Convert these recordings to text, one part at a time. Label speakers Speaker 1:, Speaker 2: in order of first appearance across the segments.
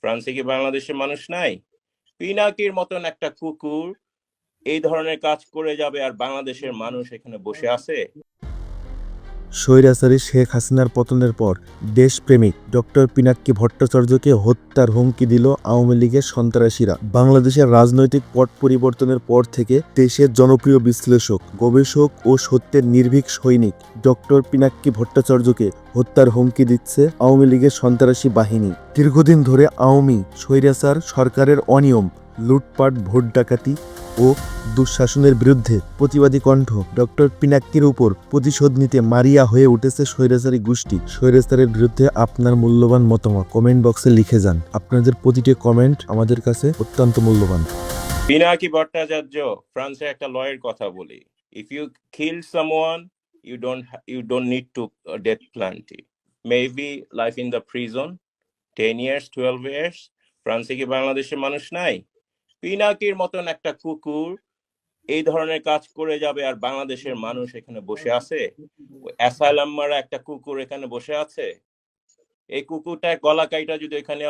Speaker 1: ফ্রান্সে কি বাংলাদেশের মানুষ নাই? পিনাকির মতন একটা কুকুর এই ধরনের কাজ করে যাবে আর বাংলাদেশের মানুষ এখানে বসে আছে?
Speaker 2: স্বৈরাচারী শেখ হাসিনার পতনের পর দেশপ্রেমিক ডক্টর পিনাক্কি ভট্টাচার্যকে হত্যার হুমকি দিল আওয়ামী লীগের সন্ত্রাসীরা। বাংলাদেশের রাজনৈতিক পট পরিবর্তনের পর থেকে দেশের জনপ্রিয় বিশ্লেষক, গবেষক ও সত্যের নির্ভীক সৈনিক ডক্টর পিনাক্কি ভট্টাচার্যকে হত্যার হুমকি দিচ্ছে আওয়ামী লীগের সন্ত্রাসী বাহিনী। দীর্ঘদিন ধরে আওয়ামী স্বৈরাচার সরকারের অনিয়ম, লুটপাট ভোট ডাকাতি ও দুঃশাসনের বিরুদ্ধে প্রতিবাদী কণ্ঠ ডক্টর পিনাক্কির উপর প্রতিশোধ নিতে মারিয়া হয়ে উঠেছে স্বৈরাচারী গোষ্ঠী। স্বৈরাচারের বিরুদ্ধে আপনার মূল্যবান মতামত কমেন্ট বক্সে লিখে যান। আপনাদের প্রতিটি কমেন্ট আমাদের কাছে অত্যন্ত মূল্যবান।
Speaker 1: পিনাকি ভট্টাচার্য, ফ্রান্সে একটা লয়ের কথা বলি। If you kill someone you don't you don't need to death penalty maybe life in the prison ten years twelve years ফ্রান্সে কি বাংলাদেশের মানুষ নাই? পিনাকির মতন একটা কুকুর এই ধরনের কাজ করে যাবে আর বাংলাদেশের মানুষ এখানে বসে আছে? একটা কুকুর এখানে বসে আছে? এই কুকুরটা গলা কাইটা যদি এখানে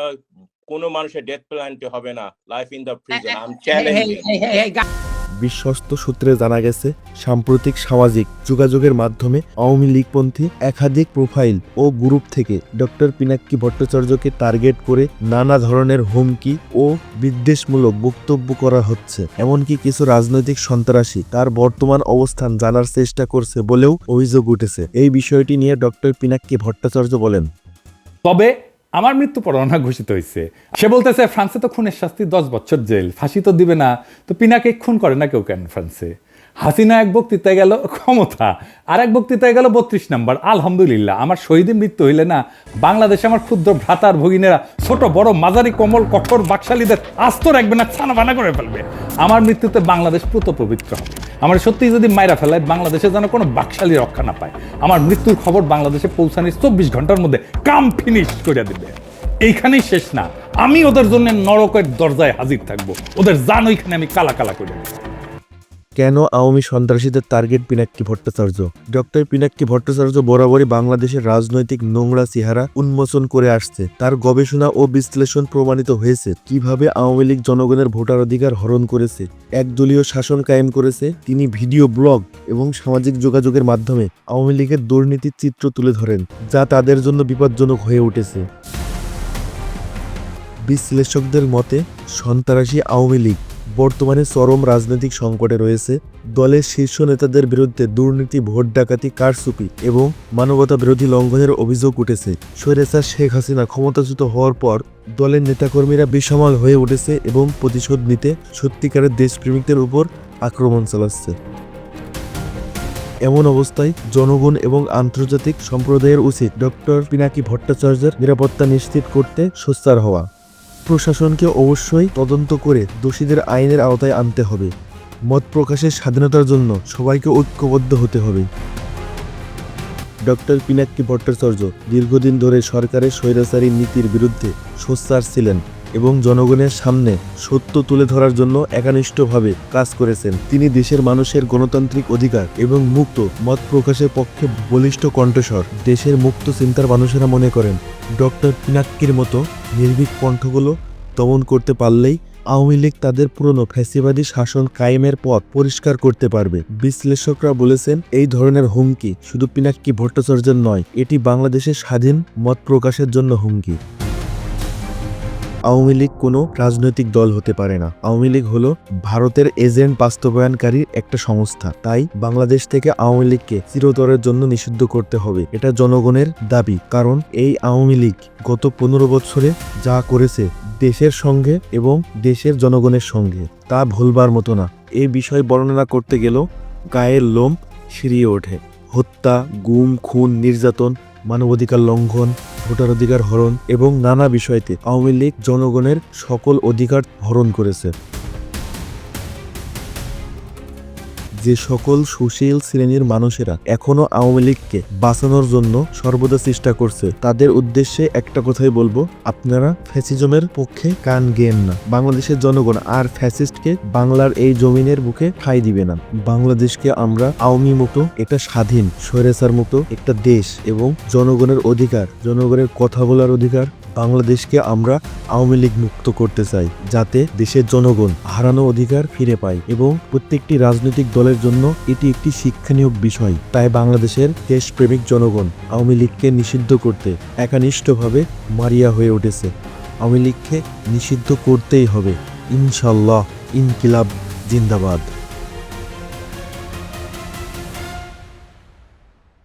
Speaker 1: কোনো মানুষের ডেথ প্ল্যান্ট হবে না life in the prison I am challenging
Speaker 2: বিশ্বস্ত সূত্রে জানা গেছে, সাম্প্রতিক সামাজিক যোগাযোগের মাধ্যমে আওয়ামী লীগপন্থী একাধিক প্রোফাইল ও গ্রুপ থেকে ডক্টর পিনাক্কি ভট্টাচার্যকে টার্গেট করে নানা ধরনের হুমকি ও বিদ্বেষমূলক বক্তব্য করা হচ্ছে। এমনকি কিছু রাজনৈতিক সন্ত্রাসী তার বর্তমান অবস্থান জানার চেষ্টা করছে বলেও অভিযোগ উঠেছে। এই বিষয়টি নিয়ে ডক্টর পিনাক্কি ভট্টাচার্য বলেন।
Speaker 3: তবে আমার মৃত্যু পরোয়ানা ঘোষিত হয়েছে সে বলতেছে, ফ্রান্সে তো খুনের শাস্তি দশ বছর জেল, ফাঁসি তো দিবে না। তো পিনাকে খুন করে না কেউ কেন ফ্রান্সে? হাসিনা এক বক্তৃতায় গেল, ক্ষমতা। আর এক বক্তৃতায় গেল, বত্রিশ নাম্বার। আলহামদুলিল্লাহ, আমার শহীদের মৃত্যু হইলে না, বাংলাদেশে আমার ক্ষুদ্র ভ্রাতার ভগিনেরা, ছোট, বড়, মাঝারি, কমল, কঠোর, বাকশালীদের আস্ত রাখবে না, ছানা বানা করে ফেলবে। আমার মৃত্যুতে বাংলাদেশ পুত পবিত্র হবে। আমার সত্যি যদি মাইরা ফেলায়, বাংলাদেশে যেন কোনো বাকশালী রক্ষা না পায়। আমার মৃত্যুর খবর বাংলাদেশে পৌঁছানোর চব্বিশ ঘণ্টার মধ্যে কাম ফিনিশ করে দিবে। এইখানেই শেষ না। আমি ওদের জন্য নরকের দরজায় হাজির থাকব। ওদের জান ওইখানে আমি কালা কালা করে দেবো।
Speaker 2: কেন আওয়ামী সন্ত্রাসীদের টার্গেট পিনাক্কি ভট্টাচার্য? ডক্টর পিনাক্কি ভট্টাচার্য বরাবরই বাংলাদেশের রাজনৈতিক নোংরা চেহারা উন্মোচন করে আসছে। তার গবেষণা ও বিশ্লেষণ প্রমাণিত হয়েছে কীভাবে আওয়ামী লীগ জনগণের ভোটাধিকার হরণ করেছে, একদলীয় শাসন কায়েম করেছে, তিনি ভিডিও ব্লগ এবং সামাজিক যোগাযোগের মাধ্যমে আওয়ামী লীগের দুর্নীতির চিত্র তুলে ধরেন, যা তাদের জন্য বিপজ্জনক হয়ে উঠেছে। বিশ্লেষকদের মতে, সন্ত্রাসী আওয়ামী লীগ বর্তমানে চরম রাজনৈতিক সংকটে রয়েছে। দলের শীর্ষ নেতাদের বিরুদ্ধে দুর্নীতি, ভোট ডাকাতি, কারচুপি এবং মানবতা বিরোধী লঙ্ঘনের অভিযোগ উঠেছে। স্বৈরাচার শেখ হাসিনা ক্ষমতাচ্যুত হওয়ার পর দলের নেতাকর্মীরা বিসমাল হয়ে উঠেছে এবং প্রতিশোধ নিতে সত্যিকারের দেশপ্রেমিকদের উপর আক্রমণ চালাচ্ছে। এমন অবস্থায় জনগণ এবং আন্তর্জাতিক সম্প্রদায়ের উচিত ডক্টর পিনাকি ভট্টাচার্যের নিরাপত্তা নিশ্চিত করতে সোচ্চার হওয়া। প্রশাসনকে অবশ্যই তদন্ত করে দোষীদের আইনের আওতায় আনতে হবে। মত প্রকাশের স্বাধীনতার জন্য সবাইকে ঐক্যবদ্ধ হতে হবে। ডক্টর পিনাক্কি ভট্টাচার্য দীর্ঘদিন ধরে সরকারের স্বৈরাচারী নীতির বিরুদ্ধে সোচ্চার ছিলেন। এবং জনগণের সামনে সত্য তুলে ধরার জন্য একানিষ্ঠভাবে কাজ করেছেন। তিনি দেশের মানুষের গণতান্ত্রিক অধিকার এবং মুক্ত মত প্রকাশের পক্ষে বলিষ্ঠ কণ্ঠস্বর। দেশের মুক্ত চিন্তার মানুষেরা মনে করেন, ডক্টর পিনাক্কির মতো নির্ভীক কণ্ঠগুলো দমন করতে পারলেই আওয়ামী লীগ তাদের পুরনো ফ্যাসিবাদী শাসন কায়েমের পথ পরিষ্কার করতে পারবে। বিশ্লেষকরা বলেছেন, এই ধরনের হুমকি শুধু পিনাক্কি ভট্টাচার্যের নয়, এটি বাংলাদেশের স্বাধীন মত প্রকাশের জন্য হুমকি। আওয়ামী লীগ কোনো রাজনৈতিক দল হতে পারে না। আওয়ামী লীগ হলো ভারতের এজেন্ট বাস্তবায়নকারী একটা সংস্থা। তাই বাংলাদেশ থেকে আওয়ামী লীগকে চিরতরের জন্য নিষিদ্ধ করতে হবে। এটা জনগণের দাবি। কারণ এই আওয়ামী লীগ গত পনেরো বছরে যা করেছে দেশের সঙ্গে এবং দেশের জনগণের সঙ্গে, তা ভুলবার মতো না। এই বিষয় বর্ণনা করতে গেলেও গায়ের লোম সিরিয়ে ওঠে। হত্যা, গুম, খুন, নির্যাতন, মানবাধিকার লঙ্ঘন ভোটাধিকার হরণ এবং নানা বিষয়তে আওয়ামী লীগ জনগণের সকল অধিকার হরণ করেছে। যে সকল সুশীল শ্রেণির মানুষেরা এখনও আওয়ামী লীগকে বাঁচানোর জন্য সর্বদা চেষ্টা করছে, তাদের উদ্দেশ্যে একটা কথাই বলব, আপনারা ফ্যাসিজমের পক্ষে কান গেন না। বাংলাদেশের জনগণ আর ফ্যাসিস্টকে বাংলার এই জমিনের বুকে ঠাই দিবে না। বাংলাদেশকে আমরা আওয়ামী মুক্ত, একটা স্বাধীন, স্বৈরাচার মুক্ত, একটা দেশ এবং জনগণের অধিকার, জনগণের কথা বলার অধিকার বাংলাদেশকে আমরা আওয়ামী লীগ মুক্ত করতে চাই, যাতে দেশের জনগণ হারানো অধিকার ফিরে পায় এবং প্রত্যেকটি রাজনৈতিক দলের জন্য এটি একটি শিক্ষণীয় বিষয়। তাই বাংলাদেশের দেশপ্রেমিক জনগণ আওয়ামী লীগকে নিষিদ্ধ করতে একানিষ্ঠভাবে মারিয়া হয়ে উঠেছে। আওয়ামী লীগকে নিষিদ্ধ করতেই হবে। ইনশাল্লাহ ইনকিলাব, জিন্দাবাদ।